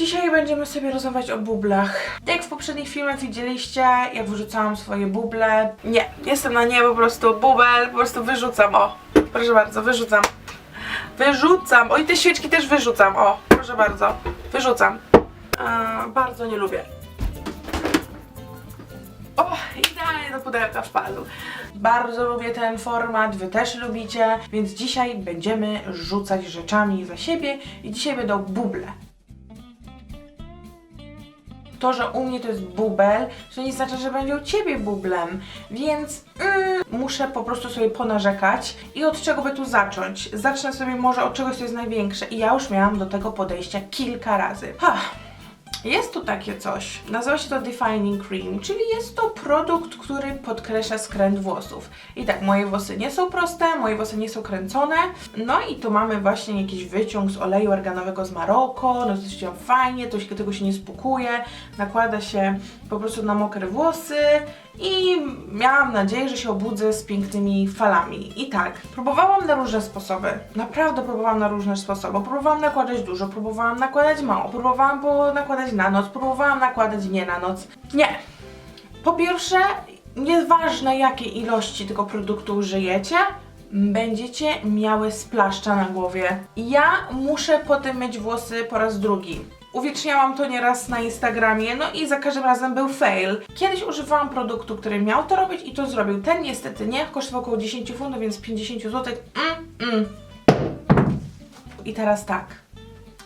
Dzisiaj będziemy sobie rozmawiać o bublach. Jak w poprzednich filmach widzieliście, jak wyrzucałam swoje buble. Nie, jestem na nie po prostu bubel, po prostu wyrzucam, o. Proszę bardzo, wyrzucam. Wyrzucam. Oj, te świeczki też wyrzucam, o. Proszę bardzo, wyrzucam. Eee, bardzo nie lubię. O, idealnie do pudełka wpadł. Bardzo lubię ten format, wy też lubicie, więc dzisiaj będziemy rzucać rzeczami za siebie i dzisiaj będą buble. To, że u mnie to jest bubel, to nie znaczy, że będzie u ciebie bublem, więc mm, muszę po prostu sobie ponarzekać i od czego by tu zacząć? Zacznę sobie może od czegoś, co jest największe i ja już miałam do tego podejścia kilka razy. Ha. Jest tu takie coś, nazywa się to Defining Cream, czyli jest to produkt, który podkreśla skręt włosów. I tak, moje włosy nie są proste, moje włosy nie są kręcone, no i tu mamy właśnie jakiś wyciąg z oleju arganowego z Maroko, no dosyć fajnie, to się, tego się nie spukuje, nakłada się po prostu na mokre włosy i miałam nadzieję, że się obudzę z pięknymi falami. I tak, próbowałam na różne sposoby. Naprawdę próbowałam na różne sposoby. Próbowałam nakładać dużo, próbowałam nakładać mało, próbowałam nakładać na noc, próbowałam nakładać nie na noc. Nie. Po pierwsze, nieważne jakie ilości tego produktu użyjecie, będziecie miały splaszcza na głowie. Ja muszę potem myć włosy po raz drugi. Uwieczniałam to nieraz na Instagramie, no i za każdym razem był fail. Kiedyś używałam produktu, który miał to robić i to zrobił. Ten niestety nie, kosztował około 10 funtów, więc 50 zł. Mm, mm. I teraz tak.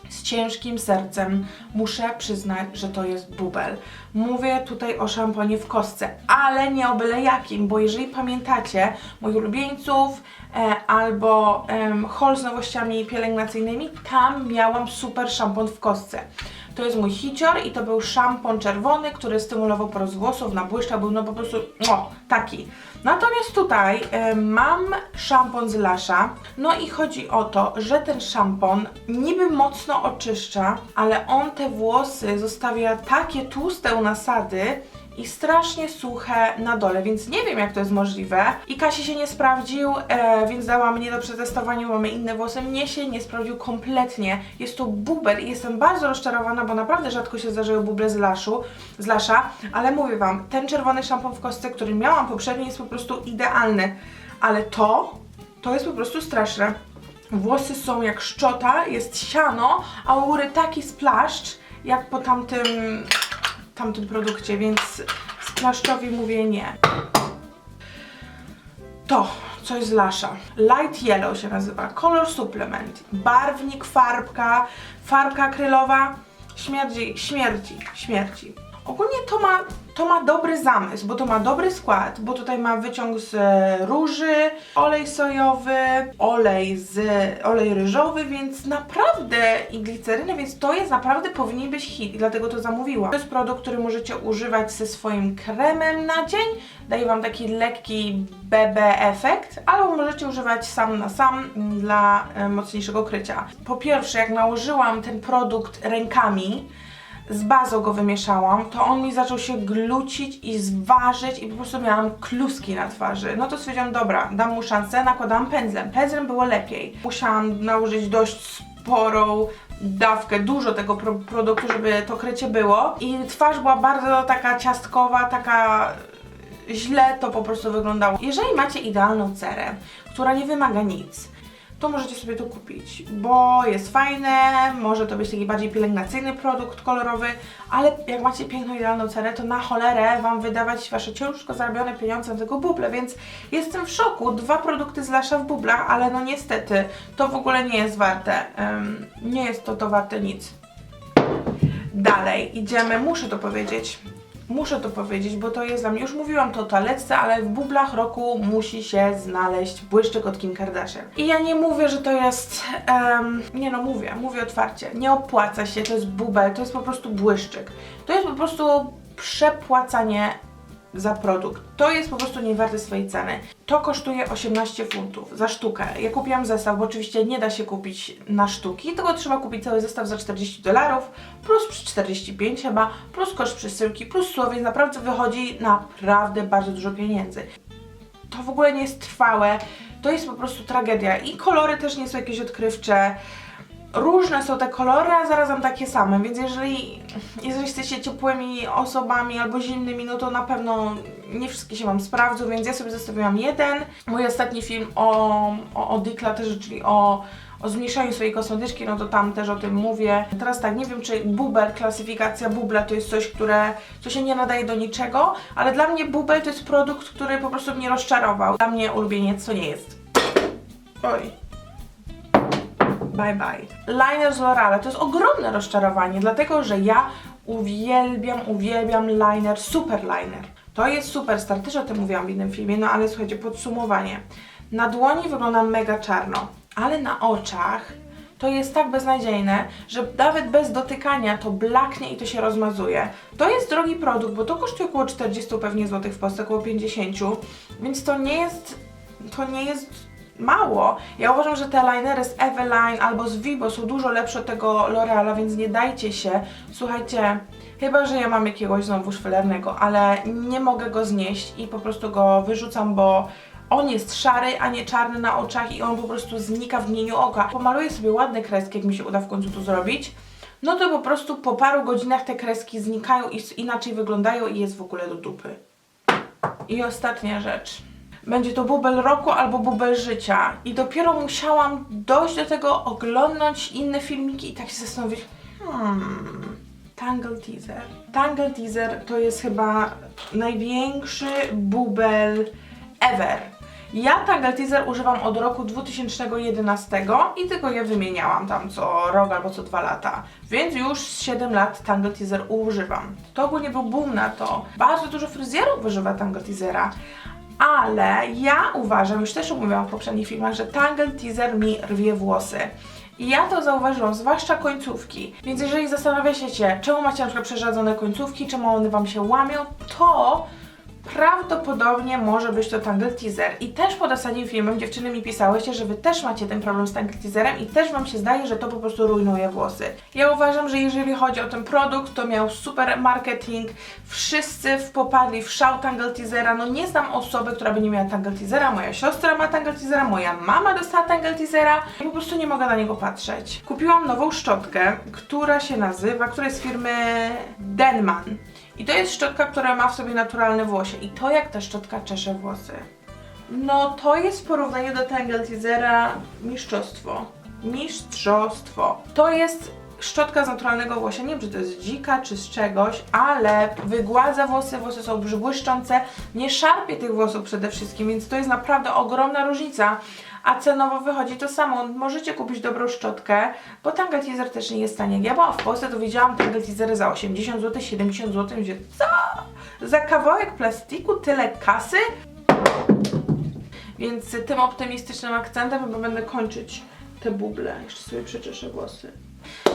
Z ciężkim sercem muszę przyznać, że to jest bubel. Mówię tutaj o szamponie w kostce, ale nie o byle jakim, bo jeżeli pamiętacie moich ulubieńców albo em, haul z nowościami pielęgnacyjnymi, tam miałam super szampon w kostce. To jest mój hicior i to był szampon czerwony, który stymulował porost włosów, nabłyszczał, był no po prostu o, taki. Natomiast tutaj e, mam szampon z Lasha, no i chodzi o to, że ten szampon niby mocno oczyszcza, ale on te włosy zostawia takie tłuste u nasady, i strasznie suche na dole, więc nie wiem jak to jest możliwe. I Kasi się nie sprawdził, e, więc dała mnie do przetestowania, mamy inne włosy. Mnie się nie sprawdził kompletnie. Jest to bubel i jestem bardzo rozczarowana, bo naprawdę rzadko się zdarzały buble z laszu, z lasza, ale mówię Wam, ten czerwony szampon w kostce, który miałam poprzednio jest po prostu idealny, ale to, to jest po prostu straszne. Włosy są jak szczota, jest siano, a u góry taki splaszcz, jak po tamtym tamtym produkcie, więc splaszczowi mówię nie. To, coś z Lasha. Light Yellow się nazywa. Color Supplement. Barwnik, farbka, farbka akrylowa. Śmierdzi, śmierci, śmierci. Ogólnie to ma, to ma dobry zamysł, bo to ma dobry skład, bo tutaj ma wyciąg z e, róży, olej sojowy, olej z olej ryżowy, więc naprawdę i glicerynę, więc to jest naprawdę powinien być hit i dlatego to zamówiłam. To jest produkt, który możecie używać ze swoim kremem na dzień, daje Wam taki lekki BB efekt, albo możecie używać sam na sam dla e, mocniejszego krycia. Po pierwsze, jak nałożyłam ten produkt rękami, z bazą go wymieszałam, to on mi zaczął się glucić i zważyć i po prostu miałam kluski na twarzy. No to stwierdziłam, dobra, dam mu szansę, nakładałam pędzlem. Pędzlem było lepiej. Musiałam nałożyć dość sporą dawkę, dużo tego pro produktu, żeby to krycie było i twarz była bardzo taka ciastkowa, taka źle to po prostu wyglądało. Jeżeli macie idealną cerę, która nie wymaga nic, to możecie sobie to kupić, bo jest fajne, może to być taki bardziej pielęgnacyjny produkt kolorowy, ale jak macie piękną, idealną cenę, to na cholerę Wam wydawać Wasze ciężko zarobione pieniądze na tego buble, więc jestem w szoku. Dwa produkty z Lasha w bublach, ale no niestety, to w ogóle nie jest warte, em, nie jest to to warte nic. Dalej, idziemy, muszę to powiedzieć. Muszę to powiedzieć, bo to jest dla mnie, już mówiłam to toaletce, ale w bublach roku musi się znaleźć błyszczyk od Kim Kardashian. I ja nie mówię, że to jest, em, nie no mówię, mówię otwarcie, nie opłaca się, to jest bubel, to jest po prostu błyszczyk. To jest po prostu przepłacanie za produkt. To jest po prostu nie warte swojej ceny. To kosztuje 18 funtów za sztukę. Ja kupiłam zestaw, bo oczywiście nie da się kupić na sztuki, tylko trzeba kupić cały zestaw za 40 dolarów, plus 45 chyba, plus koszt przesyłki, plus słowo, więc naprawdę wychodzi naprawdę bardzo dużo pieniędzy. To w ogóle nie jest trwałe, to jest po prostu tragedia. I kolory też nie są jakieś odkrywcze. Różne są te kolory, a zarazem takie same, więc jeżeli, jeżeli jesteście ciepłymi osobami albo zimnymi, no to na pewno nie wszystkie się Wam sprawdzą, więc ja sobie zostawiłam jeden. Mój ostatni film o, o, o decluterze, czyli o, o zmniejszaniu swojej kosmetyczki, no to tam też o tym mówię. Teraz tak, nie wiem czy bubel, klasyfikacja bubla to jest coś, które, co się nie nadaje do niczego, ale dla mnie bubel to jest produkt, który po prostu mnie rozczarował. Dla mnie ulubieniec to nie jest. Oj. Bye bye. Liner z L'Oreal to jest ogromne rozczarowanie, dlatego że ja uwielbiam, uwielbiam liner, super liner. To jest superstar, też o tym mówiłam w innym filmie, no ale słuchajcie, podsumowanie. Na dłoni wygląda mega czarno, ale na oczach to jest tak beznadziejne, że nawet bez dotykania to blaknie i to się rozmazuje. To jest drogi produkt, bo to kosztuje około 40 pewnie złotych w Polsce, około 50, więc to nie jest, to nie jest mało. Ja uważam, że te linery z Eveline albo z Vibo są dużo lepsze od tego L'Oreala, więc nie dajcie się. Słuchajcie, chyba, że ja mam jakiegoś znowu szwelernego, ale nie mogę go znieść i po prostu go wyrzucam, bo on jest szary, a nie czarny na oczach i on po prostu znika w mgnieniu oka. Pomaluję sobie ładne kreski, jak mi się uda w końcu to zrobić. No to po prostu po paru godzinach te kreski znikają i inaczej wyglądają i jest w ogóle do dupy. I ostatnia rzecz. Będzie to bubel roku albo bubel życia. I dopiero musiałam dojść do tego, oglądnąć inne filmiki i tak się zastanowić. Hmm. Tangle Teaser. Tangle Teaser to jest chyba największy bubel ever. Ja Tangle Teaser używam od roku 2011 i tylko je wymieniałam tam co rok albo co dwa lata. Więc już 7 lat Tangle Teaser używam. To ogólnie był boom na to. Bardzo dużo fryzjerów używa Tangle Teasera. Ale ja uważam, już też mówiłam w poprzednich filmach, że Tangle Teaser mi rwie włosy. I ja to zauważyłam, zwłaszcza końcówki. Więc jeżeli zastanawiacie się, czemu macie na przykład przerzadzone końcówki, czemu one Wam się łamią, to prawdopodobnie może być to Tangle Teaser. I też pod ostatnim filmem dziewczyny mi pisałyście, że Wy też macie ten problem z Tangle Teaserem i też Wam się zdaje, że to po prostu rujnuje włosy. Ja uważam, że jeżeli chodzi o ten produkt, to miał super marketing, wszyscy popadli w szał Tangle Teasera, no nie znam osoby, która by nie miała Tangle Teasera, moja siostra ma Tangle Teasera, moja mama dostała Tangle Teasera po prostu nie mogę na niego patrzeć. Kupiłam nową szczotkę, która się nazywa, która jest z firmy Denman. I to jest szczotka, która ma w sobie naturalne włosie. I to jak ta szczotka czesze włosy. No to jest w porównaniu do Tangle Teasera mistrzostwo. Mistrzostwo. To jest szczotka z naturalnego włosia. Nie wiem, czy to jest dzika, czy z czegoś, ale wygładza włosy, włosy są błyszczące, nie szarpie tych włosów przede wszystkim, więc to jest naprawdę ogromna różnica. A cenowo wychodzi to samo. Możecie kupić dobrą szczotkę, bo Tangle Teaser też nie jest tanie. Ja byłam w Polsce, to widziałam Tangle Teasery za 80 zł, 70 zł, gdzie co? Za kawałek plastiku tyle kasy? Więc tym optymistycznym akcentem chyba będę kończyć te buble. Jeszcze sobie przeczeszę włosy.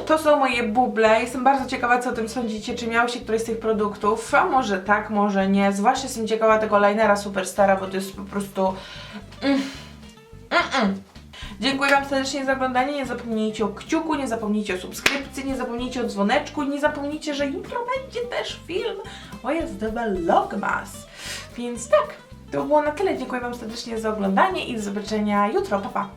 To są moje buble. Jestem bardzo ciekawa, co o tym sądzicie. Czy miałyście któryś z tych produktów? A może tak, może nie. Zwłaszcza jestem ciekawa tego linera Superstara, bo to jest po prostu... Mm. Mm-mm. Dziękuję Wam serdecznie za oglądanie. Nie zapomnijcie o kciuku, nie zapomnijcie o subskrypcji, nie zapomnijcie o dzwoneczku nie zapomnijcie, że jutro będzie też film o jazdowe Logmas. Więc tak, to było na tyle. Dziękuję Wam serdecznie za oglądanie i do zobaczenia jutro. Pa, pa!